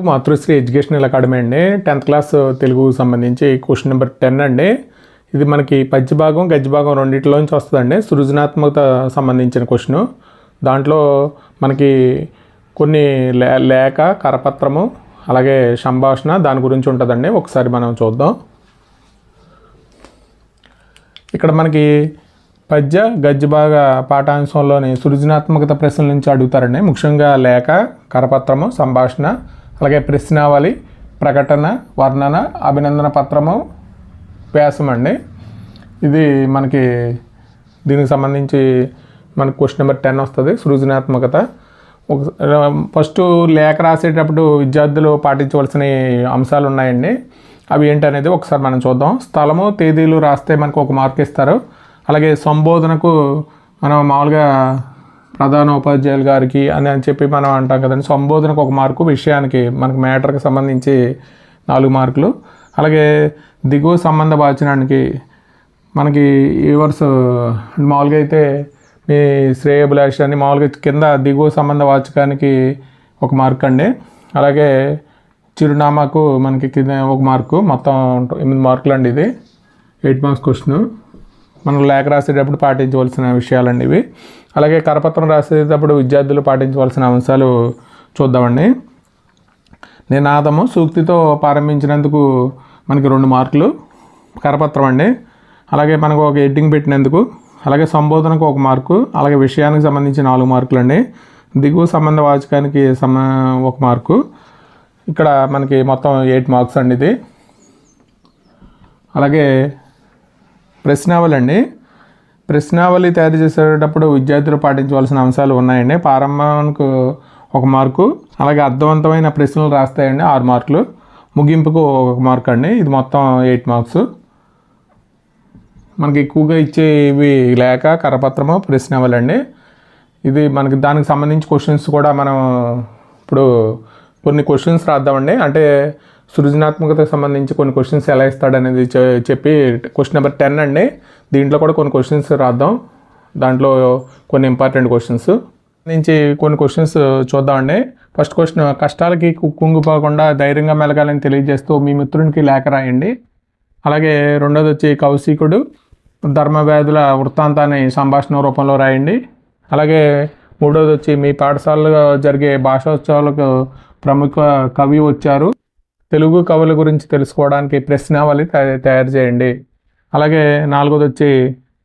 మాతృశ్రీ educational academy అండి. Tenth class Telugu సంబంధించి question number ten అండి. ఇది మనకి పద్య భాగం గద్య భాగం రెండింటిలోంచి వస్తుందండి. సృజనాత్మకత సంబంధించిన క్వశ్చన్. దాంట్లో మనకి కొన్ని లే లేఖ కరపత్రము అలాగే సంభాషణ దాని గురించి ఉంటుందండి. ఒకసారి మనం చూద్దాం. ఇక్కడ మనకి పద్య గద్య భాగ పాఠాంశంలోని సృజనాత్మకత ప్రశ్నల నుంచి అడుగుతారండి. ముఖ్యంగా లేఖ కరపత్రము సంభాషణ అలాగే ప్రశ్నావళి ప్రకటన వర్ణన అభినందన పత్రము వ్యాసం అండి. ఇది మనకి దీనికి సంబంధించి మనకు క్వశ్చన్ నెంబర్ టెన్ వస్తుంది సృజనాత్మకత. ఒక ఫస్ట్ లేఖ రాసేటప్పుడు విద్యార్థులు పాటించవలసిన అంశాలు ఉన్నాయండి. అవి ఏంటనేది ఒకసారి మనం చూద్దాం. స్థలము తేదీలు రాస్తే మనకు ఒక మార్క్ ఇస్తారు. అలాగే సంబోధనకు మనం మామూలుగా ప్రధాన ఉపాధ్యాయులు గారికి అని అని చెప్పి మనం అంటాం కదండి. సంబోధనకు ఒక మార్కు విషయానికి మనకు మ్యాటర్కి సంబంధించి నాలుగు మార్కులు. అలాగే దిగువ సంబంధ వాచనానికి మనకి యూవర్స్ మామూలుగా అయితే మీ శ్రేయభిలాష అని మామూలుగా కింద దిగువ సంబంధ వాచకానికి ఒక మార్క్ అండి. అలాగే చిరునామాకు మనకి కింద ఒక మార్కు. మొత్తం ఎనిమిది మార్కులు అండి ఇది. Eight marks question. మనం లేఖ రాసేటప్పుడు పాటించవలసిన విషయాలండి ఇవి. అలాగే కరపత్రం రాసేటప్పుడు విద్యార్థులు పాటించవలసిన అంశాలు చూద్దామండి. నినాదము సూక్తితో ప్రారంభించినందుకు మనకి రెండు మార్కులు. కరపత్రం అండి. అలాగే మనకు ఒక ఎడ్డింగ్ పెట్టినందుకు అలాగే సంబోధనకు ఒక మార్కు అలాగే విషయానికి సంబంధించి నాలుగు మార్కులు అండి దిగువ సంబంధ వాచకానికి సమ ఒక మార్కు. ఇక్కడ మనకి మొత్తం ఎయిట్ మార్క్స్ అండి ఇది. అలాగే ప్రశ్నావళి ప్రశ్నావళి తయారు చేసేటప్పుడు విద్యార్థులు పాటించవలసిన అంశాలు ఉన్నాయండి. ప్రారంభానికి ఒక మార్కు అలాగే అర్థవంతమైన ప్రశ్నలు రాస్తాయండి ఆరు మార్కులు. ముగింపుకు ఒక మార్క్ అండి. ఇది మొత్తం ఎయిట్ మార్క్స్. మనకి ఎక్కువగా ఇచ్చే ఇవి లేక కరపత్రము ప్రశ్నావళి అండి. ఇది మనకి దానికి సంబంధించి క్వశ్చన్స్ కూడా మనం ఇప్పుడు కొన్ని క్వశ్చన్స్ రాద్దామండి. అంటే సృజనాత్మకతకు సంబంధించి కొన్ని క్వశ్చన్స్ ఎలా ఇస్తాడనేది చెప్పి క్వశ్చన్ నెంబర్ టెన్ అండి. దీంట్లో కూడా కొన్ని క్వశ్చన్స్ రాద్దాం. దాంట్లో కొన్ని ఇంపార్టెంట్ క్వశ్చన్స్ నుంచి కొన్ని క్వశ్చన్స్ చూద్దామండి ఫస్ట్ క్వశ్చన్ కష్టాలకి కు- కుంగిపోకుండా ధైర్యంగా మెలగాలని తెలియజేస్తూ మీ మిత్రునికి లేఖ రాయండి. అలాగే రెండోది వచ్చి కౌశికుడు ధర్మవ్యాధుల వృత్తాంతాన్ని సంభాషణ రూపంలో రాయండి. అలాగే మూడోది వచ్చి మీ పాఠశాలలో జరిగే భాషోత్సవాలకు ప్రముఖ కవి వచ్చారు. తెలుగు కవుల గురించి తెలుసుకోవడానికి ప్రశ్నావళి తయారు చేయండి. అలాగే నాలుగోది వచ్చి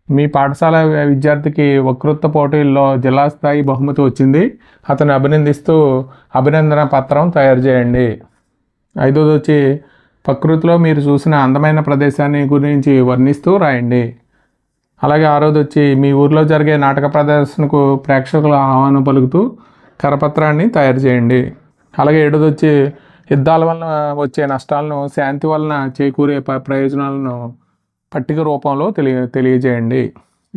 మీ పాఠశాల విద్యార్థికి వక్తృత్వ పోటీల్లో జిల్లా స్థాయి బహుమతి వచ్చింది. అతను అభినందిస్తూ అభినందన పత్రం తయారు చేయండి. ఐదోది వచ్చి ప్రకృతిలో మీరు చూసిన అందమైన ప్రదేశాన్ని గురించి వర్ణిస్తూ రాయండి. అలాగే ఆరోది వచ్చి మీ ఊర్లో జరిగే నాటక ప్రదర్శనకు ప్రేక్షకుల ఆహ్వానం పలుకుతూ కరపత్రాన్ని తయారు చేయండి. అలాగే ఏడోది వచ్చి యుద్ధాల వలన వచ్చే నష్టాలను శాంతి వలన చేకూరే ప్రయోజనాలను పట్టిక రూపంలో తెలియ తెలియజేయండి.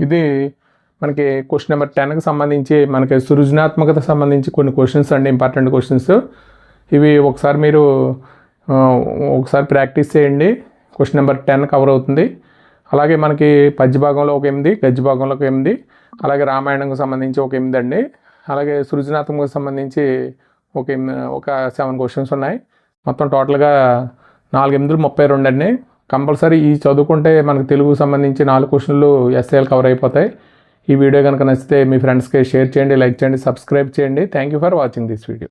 ఇది మనకి క్వశ్చన్ నెంబర్ టెన్కి సంబంధించి మనకి సృజనాత్మకత సంబంధించి కొన్ని క్వశ్చన్స్ అండి ఇంపార్టెంట్ క్వశ్చన్స్. ఇవి ఒకసారి మీరు ఒకసారి ప్రాక్టీస్ చేయండి. క్వశ్చన్ నెంబర్ టెన్ కవర్ అవుతుంది. అలాగే మనకి పద్య భాగంలో ఒక ఎనిమిది గద్య భాగంలో ఒక ఎనిమిది అలాగే రామాయణంకి సంబంధించి ఒక ఎనిమిది అండి. అలాగే సృజనాత్మకకు సంబంధించి ఒక ఒక సెవెన్ క్వశ్చన్స్ ఉన్నాయి. మొత్తం టోటల్గా నాలుగు ఎనిమిది ముప్పై రెండు అండి. కంపల్సరీ ఈ చదువుకుంటే మనకు తెలుగు సంబంధించి నాలుగు క్వశ్చన్లు ఎస్ఏలు కవర్ అయిపోతాయి. ఈ వీడియో కనుక నచ్చితే మీ ఫ్రెండ్స్కి షేర్ చేయండి లైక్ చేయండి సబ్స్క్రైబ్ చేయండి. Thank you for watching this video